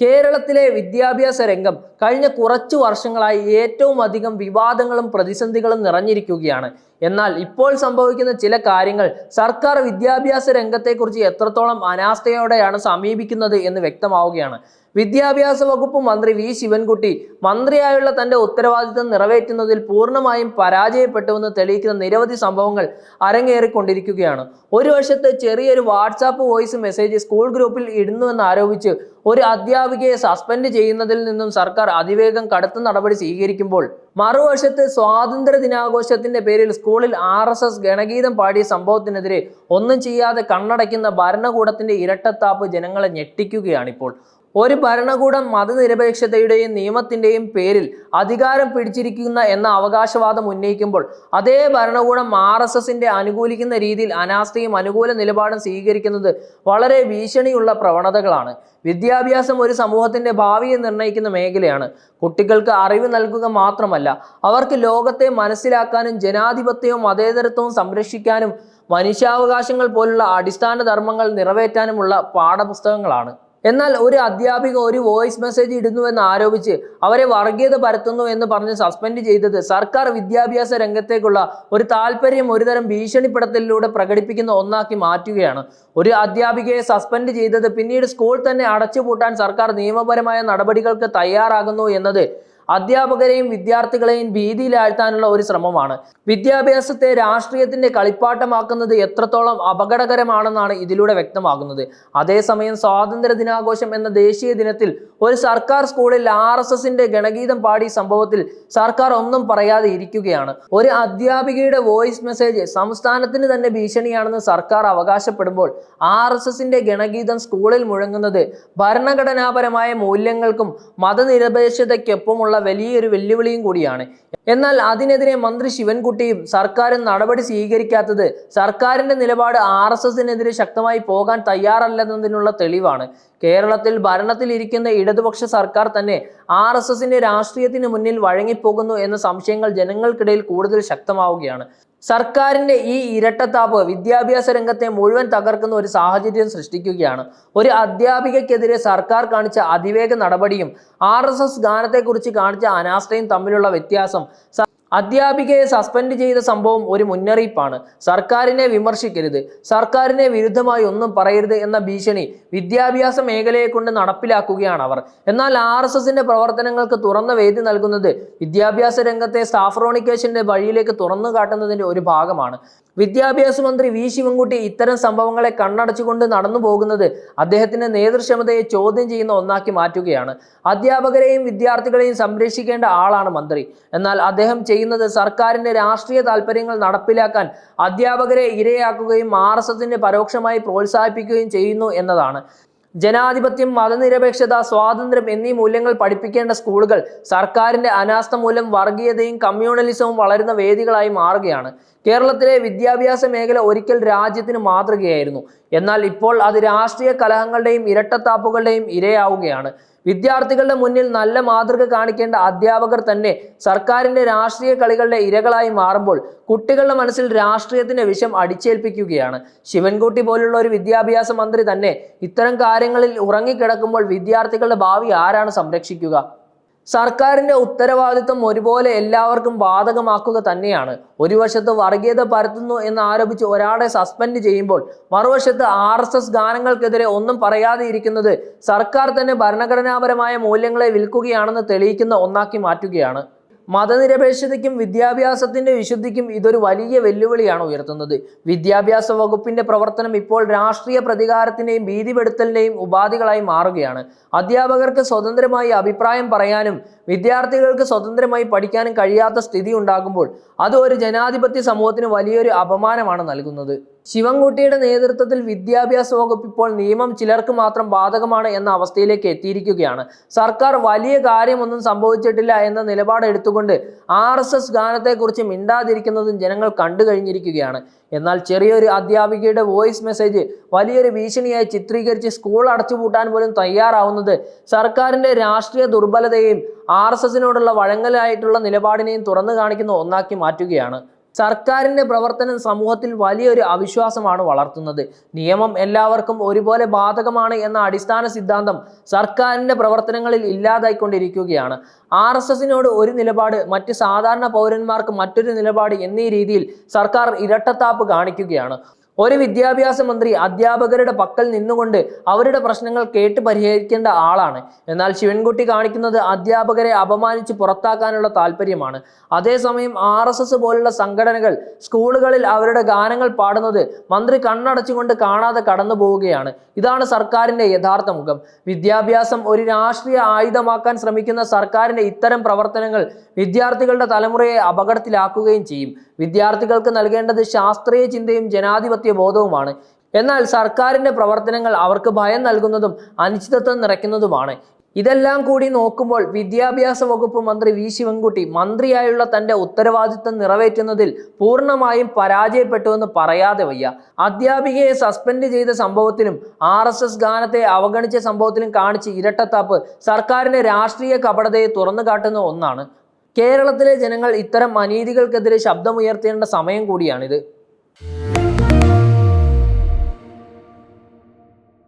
കേരളത്തിലെ വിദ്യാഭ്യാസ രംഗം കഴിഞ്ഞ കുറച്ചു വർഷങ്ങളായി ഏറ്റവും അധികം വിവാദങ്ങളും പ്രതിസന്ധികളും നിറഞ്ഞിരിക്കുകയാണ്. എന്നാൽ ഇപ്പോൾ സംഭവിക്കുന്ന ചില കാര്യങ്ങൾ സർക്കാർ വിദ്യാഭ്യാസ രംഗത്തെക്കുറിച്ച് എത്രത്തോളം അനാസ്ഥയോടെയാണ് സമീപിക്കുന്നത് എന്ന് വ്യക്തമാവുകയാണ്. വിദ്യാഭ്യാസ വകുപ്പ് മന്ത്രി വി. ശിവൻകുട്ടി മന്ത്രിയായുള്ള തന്റെ ഉത്തരവാദിത്തം നിറവേറ്റുന്നതിൽ പൂർണമായും പരാജയപ്പെട്ടുവെന്ന് തെളിയിക്കുന്ന നിരവധി സംഭവങ്ങൾ അരങ്ങേറിക്കൊണ്ടിരിക്കുകയാണ്. ഒരു വശത്ത് ചെറിയൊരു വാട്സാപ്പ് വോയിസ് മെസ്സേജ് സ്കൂൾ ഗ്രൂപ്പിൽ ഇടുന്നുവെന്ന് ആരോപിച്ച് ഒരു അധ്യാപികയെ സസ്പെൻഡ് ചെയ്യുന്നതിൽ നിന്നും സർക്കാർ അതിവേഗം കടുത്ത നടപടി സ്വീകരിക്കുമ്പോൾ മറുവശത്ത് സ്വാതന്ത്ര്യ ദിനാഘോഷത്തിന്റെ പേരിൽ സ്കൂളിൽ ആർ എസ് എസ് ഗണഗീതം പാടിയ സംഭവത്തിനെതിരെ ഒന്നും ചെയ്യാതെ കണ്ണടയ്ക്കുന്ന ഭരണകൂടത്തിന്റെ ഇരട്ടത്താപ്പ് ജനങ്ങളെ ഞെട്ടിക്കുകയാണിപ്പോൾ. ഒരു ഭരണകൂടം മതനിരപേക്ഷതയുടെയും നിയമത്തിന്റെയും പേരിൽ അധികാരം പിടിച്ചിരിക്കുന്ന എന്ന അവകാശവാദം ഉന്നയിക്കുമ്പോൾ അതേ ഭരണകൂടം ആർ എസ് എസിന്റെ അനുകൂലിക്കുന്ന രീതിയിൽ അനാസ്ഥയും അനുകൂല നിലപാടും സ്വീകരിക്കുന്നത് വളരെ ഭീഷണിയുള്ള പ്രവണതകളാണ്. വിദ്യാഭ്യാസം ഒരു സമൂഹത്തിന്റെ ഭാവിയെ നിർണയിക്കുന്ന മേഖലയാണ്. കുട്ടികൾക്ക് അറിവ് നൽകുക മാത്രമല്ല അവർക്ക് ലോകത്തെ മനസ്സിലാക്കാനും ജനാധിപത്യവും മതേതരത്വവും സംരക്ഷിക്കാനും മനുഷ്യാവകാശങ്ങൾ പോലുള്ള അടിസ്ഥാന ധർമ്മങ്ങൾ നിറവേറ്റാനുമുള്ള പാഠപുസ്തകങ്ങളാണ്. എന്നാൽ ഒരു അധ്യാപിക ഒരു വോയിസ് മെസ്സേജ് ഇടുന്നുവെന്ന് ആരോപിച്ച് അവരെ വർഗീയത പരത്തുന്നു എന്ന് പറഞ്ഞ് സസ്പെൻഡ് ചെയ്തത് സർക്കാർ വിദ്യാഭ്യാസ രംഗത്തേക്കുള്ള ഒരു താല്പര്യം ഒരുതരം ഭീഷണിപ്പെടുത്തലിലൂടെ പ്രകടിപ്പിക്കുന്ന ഒന്നാക്കി മാറ്റുകയാണ്. ഒരു അധ്യാപികയെ സസ്പെൻഡ് ചെയ്തത് പിന്നീട് സ്കൂൾ തന്നെ അടച്ചുപൂട്ടാൻ സർക്കാർ നിയമപരമായ നടപടികൾക്ക് തയ്യാറാകുന്നു എന്നത് അധ്യാപകരെയും വിദ്യാർത്ഥികളെയും ഭീതിയിലാഴ്ത്താനുള്ള ഒരു ശ്രമമാണ്. വിദ്യാഭ്യാസത്തെ രാഷ്ട്രീയത്തിന്റെ കളിപ്പാട്ടമാക്കുന്നത് എത്രത്തോളം അപകടകരമാണെന്നാണ് ഇതിലൂടെ വ്യക്തമാകുന്നത്. അതേസമയം സ്വാതന്ത്ര്യ ദിനാഘോഷം എന്ന ദേശീയ ദിനത്തിൽ ഒരു സർക്കാർ സ്കൂളിൽ ആർ എസ് എസിന്റെ ഗണഗീതം പാടി സംഭവത്തിൽ സർക്കാർ ഒന്നും പറയാതെ ഇരിക്കുകയാണ്. ഒരു അധ്യാപികയുടെ വോയിസ് മെസ്സേജ് സംസ്ഥാനത്തിന് തന്നെ ഭീഷണിയാണെന്ന് സർക്കാർ അവകാശപ്പെടുമ്പോൾ ആർ എസ് എസിന്റെ ഗണഗീതം സ്കൂളിൽ മുഴങ്ങുന്നത് ഭരണഘടനാപരമായ മൂല്യങ്ങൾക്കും മതനിരപേക്ഷതയ്ക്കൊപ്പമുള്ള വലിയൊരു വെല്ലുവിളിയും കൂടിയാണ്. എന്നാൽ അതിനെതിരെ മന്ത്രി ശിവൻകുട്ടിയും സർക്കാരും നടപടി സ്വീകരിക്കാത്തത് സർക്കാരിന്റെ നിലപാട് ആർ എസ് എസിനെതിരെ ശക്തമായി പോകാൻ തയ്യാറല്ലെന്നതിനുള്ള തെളിവാണ്. കേരളത്തിൽ ഭരണത്തിലിരിക്കുന്ന ഇടതുപക്ഷ സർക്കാർ തന്നെ ആർ എസ് എസിന്റെ രാഷ്ട്രീയത്തിന് മുന്നിൽ വഴങ്ങിപ്പോകുന്നു എന്ന സംശയങ്ങൾ ജനങ്ങൾക്കിടയിൽ കൂടുതൽ ശക്തമാവുകയാണ്. സർക്കാരിന്റെ ഈ ഇരട്ടത്താപ്പ് വിദ്യാഭ്യാസ രംഗത്തെ മുഴുവൻ തകർക്കുന്ന ഒരു സാഹചര്യം സൃഷ്ടിക്കുകയാണ്. ഒരു അധ്യാപികയ്ക്കെതിരെ സർക്കാർ കാണിച്ച അതിവേഗ നടപടിയും ആർ എസ് എസ് ഗാനത്തെക്കുറിച്ച് കാണിച്ച അനാസ്ഥയും തമ്മിലുള്ള വ്യത്യാസം അധ്യാപികയെ സസ്പെൻഡ് ചെയ്ത സംഭവം ഒരു മുന്നറിയിപ്പാണ്. സർക്കാരിനെ വിമർശിക്കരുത്. സർക്കാരിനെ വിരുദ്ധമായി ഒന്നും പറയരുത് എന്ന ഭീഷണി വിദ്യാഭ്യാസ മേഖലയെ കൊണ്ട് നടപ്പിലാക്കുകയാണ് അവർ. എന്നാൽ ആർ എസ് എസിന്റെ പ്രവർത്തനങ്ങൾക്ക് തുറന്ന വേദി നൽകുന്നത് വിദ്യാഭ്യാസ രംഗത്തെ സ്റ്റാഫ്രോണിക്കേഷന്റെ വഴിയിലേക്ക് തുറന്നു കാട്ടുന്നതിന്റെ ഒരു ഭാഗമാണ്. വിദ്യാഭ്യാസ മന്ത്രി വി ശിവൻകുട്ടി ഇത്തരം സംഭവങ്ങളെ കണ്ണടച്ചുകൊണ്ട് നടന്നു പോകുന്നത് അദ്ദേഹത്തിന്റെ നേതൃക്ഷമതയെ ചോദ്യം ചെയ്യുന്ന ഒന്നാക്കി മാറ്റുകയാണ്. അധ്യാപകരെയും വിദ്യാർത്ഥികളെയും സംരക്ഷിക്കേണ്ട ആളാണ് മന്ത്രി. എന്നാൽ അദ്ദേഹം ചെയ്യുന്നത് സർക്കാരിന്റെ രാഷ്ട്രീയ താല്പര്യങ്ങൾ നടപ്പിലാക്കാൻ അധ്യാപകരെ ഇരയാക്കുകയും ആർ പരോക്ഷമായി പ്രോത്സാഹിപ്പിക്കുകയും ചെയ്യുന്നു എന്നതാണ്. ജനാധിപത്യം മതനിരപേക്ഷത സ്വാതന്ത്ര്യം എന്നീ മൂല്യങ്ങൾ പഠിപ്പിക്കേണ്ട സ്കൂളുകൾ സർക്കാരിന്റെ അനാസ്ഥ മൂലം വർഗീയതയും കമ്മ്യൂണലിസവും വളരുന്ന വേദികളായി മാറുകയാണ്. കേരളത്തിലെ വിദ്യാഭ്യാസ മേഖല ഒരിക്കൽ രാജ്യത്തിന് മാതൃകയായിരുന്നു. എന്നാൽ ഇപ്പോൾ അത് രാഷ്ട്രീയ കലഹങ്ങളുടെയും ഇരട്ടത്താപ്പുകളുടെയും ഇരയാവുകയാണ്. വിദ്യാർത്ഥികളുടെ മുന്നിൽ നല്ല മാതൃക കാണിക്കേണ്ട അധ്യാപകർ തന്നെ സർക്കാരിന്റെ രാഷ്ട്രീയ കളികളുടെ ഇരകളായി മാറുമ്പോൾ കുട്ടികളുടെ മനസ്സിൽ രാഷ്ട്രീയത്തിന്റെ വിഷം അടിച്ചേൽപ്പിക്കുകയാണ്. ശിവൻകുട്ടി പോലുള്ള ഒരു വിദ്യാഭ്യാസ മന്ത്രി തന്നെ ഇത്തരം കാര്യങ്ങളിൽ ഉറങ്ങിക്കിടക്കുമ്പോൾ വിദ്യാർത്ഥികളുടെ ഭാവി ആരാണ് സംരക്ഷിക്കുക? സർക്കാരിന്റെ ഉത്തരവാദിത്വം ഒരുപോലെ എല്ലാവർക്കും ബാധകമാക്കുക തന്നെയാണ്. ഒരു വശത്ത് വർഗീയത പരത്തുന്നു എന്ന് ആരോപിച്ച് ഒരാളെ സസ്പെൻഡ് ചെയ്യുമ്പോൾ മറുവശത്ത് ആർ എസ് എസ് ഗാനങ്ങൾക്കെതിരെ ഒന്നും പറയാതെ ഇരിക്കുന്നത് സർക്കാർ തന്നെ ഭരണഘടനാപരമായ മൂല്യങ്ങളെ വിൽക്കുകയാണെന്ന് തെളിയിക്കുന്ന ഒന്നാക്കി മാറ്റുകയാണ്. മതനിരപേക്ഷതയ്ക്കും വിദ്യാഭ്യാസത്തിന്റെ വിശുദ്ധിക്കും ഇതൊരു വലിയ വെല്ലുവിളിയാണ് ഉയർത്തുന്നത്. വിദ്യാഭ്യാസ വകുപ്പിന്റെ പ്രവർത്തനം ഇപ്പോൾ രാഷ്ട്രീയ പ്രതികാരത്തിന്റെയും ഭീതിപെടുത്തലിന്റെയും ഉപാധികളായി മാറുകയാണ്. അധ്യാപകർക്ക് സ്വതന്ത്രമായി അഭിപ്രായം പറയാനും വിദ്യാർത്ഥികൾക്ക് സ്വതന്ത്രമായി പഠിക്കാനും കഴിയാത്ത സ്ഥിതി ഉണ്ടാകുമ്പോൾ അത് ഒരു ജനാധിപത്യ സമൂഹത്തിന് വലിയൊരു അപമാനമാണ് നൽകുന്നത്. ശിവൻകുട്ടിയുടെ നേതൃത്വത്തിൽ വിദ്യാഭ്യാസ വകുപ്പ് ഇപ്പോൾ നിയമം ചിലർക്ക് മാത്രം ബാധകമാണ് എന്ന അവസ്ഥയിലേക്ക് എത്തിയിരിക്കുകയാണ്. സർക്കാർ വലിയ കാര്യമൊന്നും സംഭവിച്ചിട്ടില്ല എന്ന നിലപാട് എടുത്തുകൊണ്ട് ആർ എസ് എസ് ഗാനത്തെക്കുറിച്ച് മിണ്ടാതിരിക്കുന്നതും ജനങ്ങൾ കണ്ടു കഴിഞ്ഞിരിക്കുകയാണ്. എന്നാൽ ചെറിയൊരു അധ്യാപികയുടെ വോയിസ് മെസ്സേജ് വലിയൊരു ഭീഷണിയായി ചിത്രീകരിച്ച് സ്കൂൾ അടച്ചുപൂട്ടാൻ പോലും തയ്യാറാവുന്നത് സർക്കാരിന്റെ രാഷ്ട്രീയ ദുർബലതയെയും ആർ എസ് എസിനോടുള്ള വഴങ്ങലായിട്ടുള്ള നിലപാടിനെയും തുറന്നു കാണിക്കുന്ന ഒന്നാക്കി മാറ്റുകയാണ്. സർക്കാരിന്റെ പ്രവർത്തനം സമൂഹത്തിൽ വലിയൊരു അവിശ്വാസമാണ് വളർത്തുന്നത്. നിയമം എല്ലാവർക്കും ഒരുപോലെ ബാധകമാണ് എന്ന അടിസ്ഥാന സിദ്ധാന്തം സർക്കാരിന്റെ പ്രവർത്തനങ്ങളിൽ ഇല്ലാതായിക്കൊണ്ടിരിക്കുകയാണ്. ആർ എസ് എസിനോട് ഒരു നിലപാട് മറ്റ് സാധാരണ പൗരന്മാർക്ക് മറ്റൊരു നിലപാട് എന്നീ രീതിയിൽ സർക്കാർ ഇരട്ടത്താപ്പ് കാണിക്കുകയാണ്. ഒരു വിദ്യാഭ്യാസ മന്ത്രി അധ്യാപകരുടെ പക്കൽ നിന്നുകൊണ്ട് അവരുടെ പ്രശ്നങ്ങൾ കേട്ട് പരിഹരിക്കേണ്ട ആളാണ്. എന്നാൽ ശിവൻകുട്ടി കാണിക്കുന്നത് അധ്യാപകരെ അപമാനിച്ച് പുറത്താക്കാനുള്ള താല്പര്യമാണ്. അതേസമയം ആർ പോലുള്ള സംഘടനകൾ സ്കൂളുകളിൽ അവരുടെ ഗാനങ്ങൾ പാടുന്നത് മന്ത്രി കണ്ണടച്ചുകൊണ്ട് കാണാതെ കടന്നു പോവുകയാണ്. ഇതാണ് സർക്കാരിന്റെ യഥാർത്ഥ മുഖം. വിദ്യാഭ്യാസം ഒരു രാഷ്ട്രീയ ആയുധമാക്കാൻ ശ്രമിക്കുന്ന സർക്കാരിന്റെ ഇത്തരം പ്രവർത്തനങ്ങൾ വിദ്യാർത്ഥികളുടെ തലമുറയെ അപകടത്തിലാക്കുകയും ചെയ്യും. വിദ്യാർത്ഥികൾക്ക് നൽകേണ്ടത് ശാസ്ത്രീയ ചിന്തയും ജനാധിപത്യ ബോധവുമാണ് എന്നാൽ സർക്കാരിന്റെ പ്രവർത്തനങ്ങൾ അവർക്ക് ഭയം നൽകുന്നതും അനിശ്ചിതത്വം നിറയ്ക്കുന്നതുമാണ്. ഇതെല്ലാം കൂടി നോക്കുമ്പോൾ വിദ്യാഭ്യാസ വകുപ്പ് മന്ത്രി വി. ശിവൻകുട്ടി മന്ത്രിയായുള്ള തന്റെ ഉത്തരവാദിത്തം നിറവേറ്റുന്നതിൽ പൂർണമായും പരാജയപ്പെട്ടുവെന്ന് പറയാതെ വയ്യ. അധ്യാപികയെ സസ്പെൻഡ് ചെയ്ത സംഭവത്തിലും ആർ എസ് എസ് ഗാനത്തെ അവഗണിച്ച സംഭവത്തിലും കാണിച്ച ഇരട്ടത്താപ്പ് സർക്കാരിന്റെ രാഷ്ട്രീയ കപടതയെ തുറന്നു കാട്ടുന്ന ഒന്നാണ്. കേരളത്തിലെ ജനങ്ങൾ ഇത്തരം അനീതികൾക്കെതിരെ ശബ്ദമുയർത്തേണ്ട സമയം കൂടിയാണിത്.